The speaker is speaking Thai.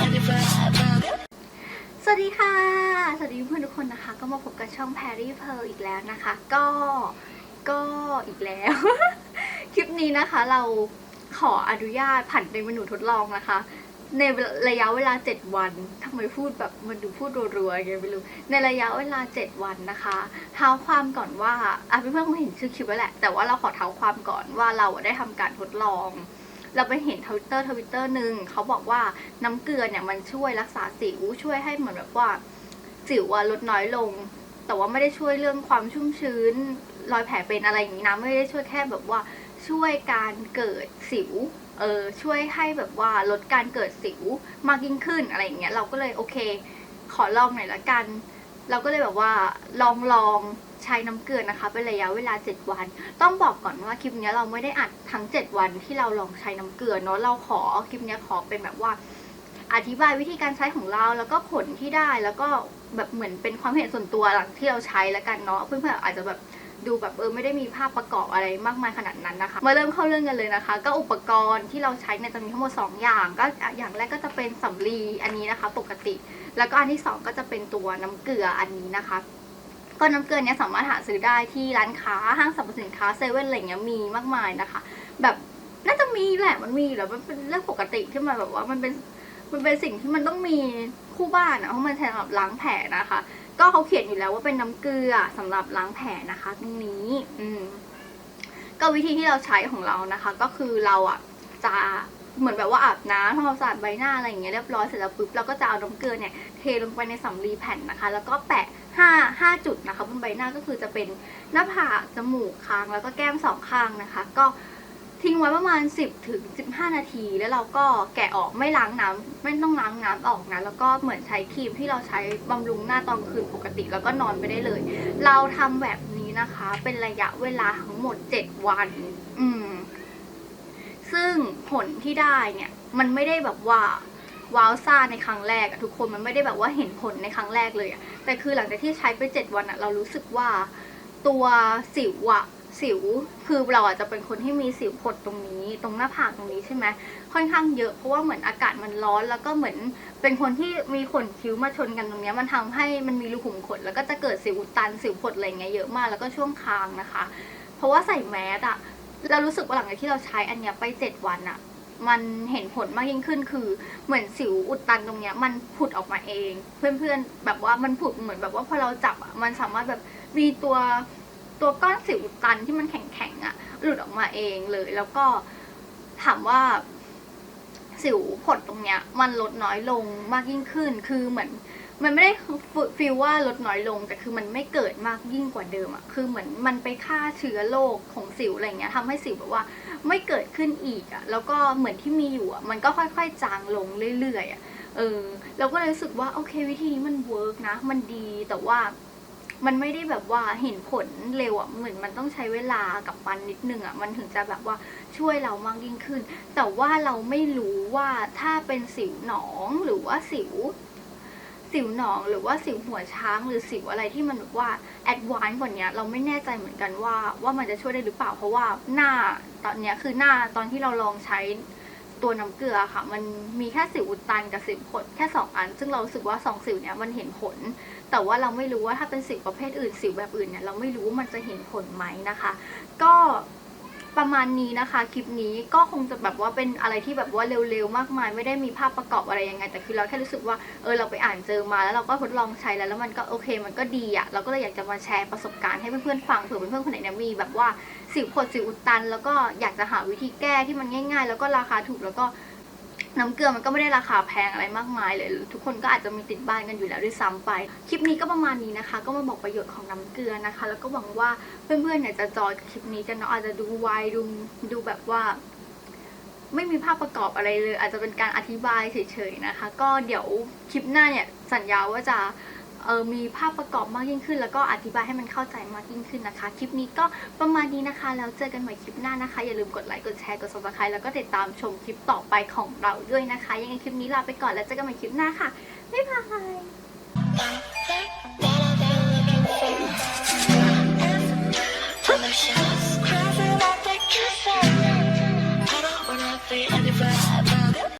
สวัสดีค่ะ สวัสดีเพื่อนทุกคนนะคะ ก็มาพบกับช่องแพรรี่เพลอีกแล้วนะคะ ก็ก็อีกแล้ว คลิปนี้นะคะเราขออนุญาตผันเป็นเมนูทดลองนะคะ ในระยะเวลา 7 วันทำไมพูดแบบมันดูพูดรัวๆไงไม่รู้ ในระยะเวลา 7 วันนะคะเท้าความก่อนว่าอะเพื่อนๆคงเห็นชื่อคลิปไว้วแหละ แต่ว่าเราขอเท้าความก่อนว่าเราได้ทำการทดลอง เราไปเห็นทวิตเตอร์ทวิตเตอร์หนึ่งเขาบอกว่าน้ำเกลือเนี่ยมันช่วยรักษาสิวช่วยให้เหมือนแบบว่าสิวลดน้อยลง แต่ว่าไม่ได้ช่วยเรื่องความชุ่มชื้นรอยแผลเป็นอะไรอย่างนี้นะไม่ได้ช่วยแค่แบบว่าช่วยการเกิดสิวเออช่วยให้แบบว่าลดการเกิดสิวมากยิ่งขึ้นอะไรอย่างเงี้ยเราก็เลยโอเค ขอลองหน่อยละกัน เราก็เลยแบบว่าลองลอง ช้น้ำเกลือนะคะเป็นระยะเวลา 7 วัน ต้องบอกก่อนว่าคลิปนี้เราไม่ได้อัดทั้ง 7 วันที่เราลองใช้น้ำเกลือเนาะเราขอคลิปนี้ขอเป็นแบบว่า อธิบายวิธีการใช้ของเราแล้วก็ผลที่ได้แล้วก็แบบเหมือนเป็นความเห็นส่วนตัวหลังที่เราใช้แล้วกันเนาะเพื่อนๆอาจจะแบบดูแบบเออไม่ได้มีภาพประกอบอะไรมากมายขนาดนั้นนะคะ มาเริ่มเข้าเรื่องกันเลยนะคะ ก็อุปกรณ์ที่เราใช้เนี่ยจะมีทั้งหมด 2 อย่าง ก็อย่างแรกก็จะเป็นสำลีอันนี้นะคะ ปกติ แล้วก็อันที่ 2 ก็จะเป็นตัวน้ำเกลืออันนี้นะคะ ก็น้ำเกลือเนี้ยสามารถหาซื้อได้ที่ร้านค้าห้างสรรพสินค้าเซเว่นอะไรเงี้ยมีมากมายนะคะ แบบน่าจะมีแหละมันมีแล้วมันเป็นเรื่องปกติที่มันแบบว่ามันเป็นมันเป็นสิ่งที่มันต้องมีคู่บ้านอะเพราะมันใช้สำหรับล้างแผลนะคะ ก็เขาเขียนอยู่แล้วว่าเป็นน้ำเกลือสำหรับล้างแผลนะคะ ตรงนี้ อืมก็วิธีที่เราใช้ของเรานะคะ ก็คือเราอะจะ เหมือนแบบว่าอาบน้ำทำความสะอาดใบหน้าอะไรอย่างเงี้ยเรียบร้อยเสร็จแล้วปุ๊บเราก็จะเอาน้ำเกลือเนี่ยเทลงไปในสำลีแผ่นนะคะ แล้วก็แปะห้าห้าจุดนะคะบนใบหน้าก็คือจะเป็นหน้าผากจมูกคางแล้วก็แก้มสองข้างนะคะ ก็ทิ้งไว้ประมาณ 10ถึง15 นาที แล้วเราก็แกะออกไม่ล้างน้ำไม่ต้องล้างน้ำออกนะแล้วก็เหมือนใช้ครีมที่เราใช้บำรุงหน้าตอนคืนปกติแล้วก็นอนไปได้เลย เราทำแบบนี้นะคะ เป็นระยะเวลาทั้งหมด 7 วัน อื ซึ่งผลที่ได้เนี่ยมันไม่ได้แบบว่าว้าวซ่าในครั้งแรกอะทุกคนมันไม่ได้แบบว่าเห็นผลในครั้งแรกเลยอะแต่คือหลังจากที่ใช้ไป 7 วันอะเรารู้สึกว่าตัวสิวอะสิวคือเราอาจจะเป็นคนที่มีสิวผดตรงนี้ ตรงหน้าผากตรงนี้ใช่ไหมค่อนข้างเยอะเพราะว่าเหมือนอากาศมันร้อนแล้วก็เหมือนเป็นคนที่มีขนคิ้วมาชนกันตรงนี้มันทำให้มันมีรูขุมขนแล้วก็จะเกิดสิวอุดตันสิวผดอะไรเงี้ยเยอะมากแล้วก็ช่วงคางนะคะ เพราะว่าใส่แมสอะ เรารู้สึกว่าหลังจากที่เราใช้อันเนี้ยไปเจ็ดวันอะมันเห็นผลมากยิ่งขึ้นคือเหมือนสิวอุดตันตรงเนี้ย มันผุดออกมาเอง เพื่อนๆ แบบว่ามันผุดเหมือนแบบว่าพอเราจับอะมันสามารถแบบมีตัวตัวก้อนสิวอุดตันที่มันแข็งๆอะหลุดออกมาเองเลย แล้วก็ถามว่า สิวผดตรงเนี้ย มันลดน้อยลงมากยิ่งขึ้น คือเหมือน มันไม่ได้ฟีลว่าลดน้อยลง แต่คือมันไม่เกิดมากยิ่งกว่าเดิมอะคือเหมือนมันไปฆ่าเชื้อโรคของสิวอะไรเงี้ยทำให้สิวแบบว่าไม่เกิดขึ้นอีกอะแล้วก็เหมือนที่มีอยู่อะมันก็ค่อยๆ จางลงเรื่อยๆอะเออเราก็เลยรู้สึกว่าโอเควิธีนี้มันเวิร์กนะ มันดีแต่ว่ามันไม่ได้แบบว่าเห็นผลเร็วอะเหมือนมันต้องใช้เวลากับมันนิดนึงอะมันถึงจะแบบว่าช่วยเรามากยิ่งขึ้น แต่ว่าเราไม่รู้ว่าถ้าเป็นสิวหนองหรือว่าสิว สิวหนองหรือว่าสิวหัวช้างหรือสิวอะไรที่มันแบบว่าแอดวานซ์กว่านี้เราไม่แน่ใจเหมือนกันว่าว่ามันจะช่วยได้หรือเปล่า เพราะว่าหน้าตอนเนี้ยคือหน้าตอนที่เราลองใช้ตัวน้ำเกลือค่ะ มันมีแค่สิวอุดตันกับสิวผดแค่สองอัน ซึ่งเรารู้สึกว่าสองสิวเนี้ยมันเห็นผล แต่ว่าเราไม่รู้ว่าถ้าเป็นสิวประเภทอื่นสิวแบบอื่นเนี่ยเราไม่รู้ว่ามันจะเห็นผลไหมนะคะ ก็ ประมาณนี้นะคะคลิปนี้ก็คงจะแบบว่าเป็นอะไรที่แบบว่าเร็วๆมากมาย ไม่ได้มีภาพประกอบอะไรยังไง แต่คือเราแค่รู้สึกว่าเออเราไปอ่านเจอมาแล้วเราก็ทดลองใช้แล้วแล้วมันก็โอเค มันก็ดีอะเราก็เลยอยากจะมาแชร์ประสบการณ์ให้เพื่อนๆฟังเผื่อเพื่อนๆคนไหนเนี่ยมีแบบว่าสิวขดสิวอุดตัน แล้วก็อยากจะหาวิธีแก้ที่มันง่าย ๆ แล้วก็ราคาถูกแล้วก็ น้ำเกลือมันก็ไม่ได้ราคาแพงอะไรมากมายเลย ทุกคนก็อาจจะมีติดบ้านกันอยู่แล้วด้วยซ้ำไป คลิปนี้ก็ประมาณนี้นะคะ ก็มาบอกประโยชน์ของน้ำเกลือนะคะ แล้วก็หวังว่าเพื่อนๆเนี่ยจะจอยกับคลิปนี้กันเนาะอาจจะดูไวดูดูแบบว่า ไม่มีภาพประกอบอะไรเลย อาจจะเป็นการอธิบายเฉยๆนะคะ ก็เดี๋ยวคลิปหน้าเนี่ยสัญญาว่าจะ เออมีภาพประกอบมากยิ่งขึ้น แล้วก็อธิบายให้มันเข้าใจมากยิ่งขึ้นนะคะ คลิปนี้ก็ประมาณนี้นะคะ แล้วเจอกันใหม่คลิปหน้านะคะ อย่าลืมกดไลค์กดแชร์กด subscribe แล้วก็ติดตามชมคลิปต่อไปของเราด้วยนะคะ ยังไงคลิปนี้ลาไปก่อนแล้วเจอกันใหม่คลิปหน้าค่ะบ๊ายบาย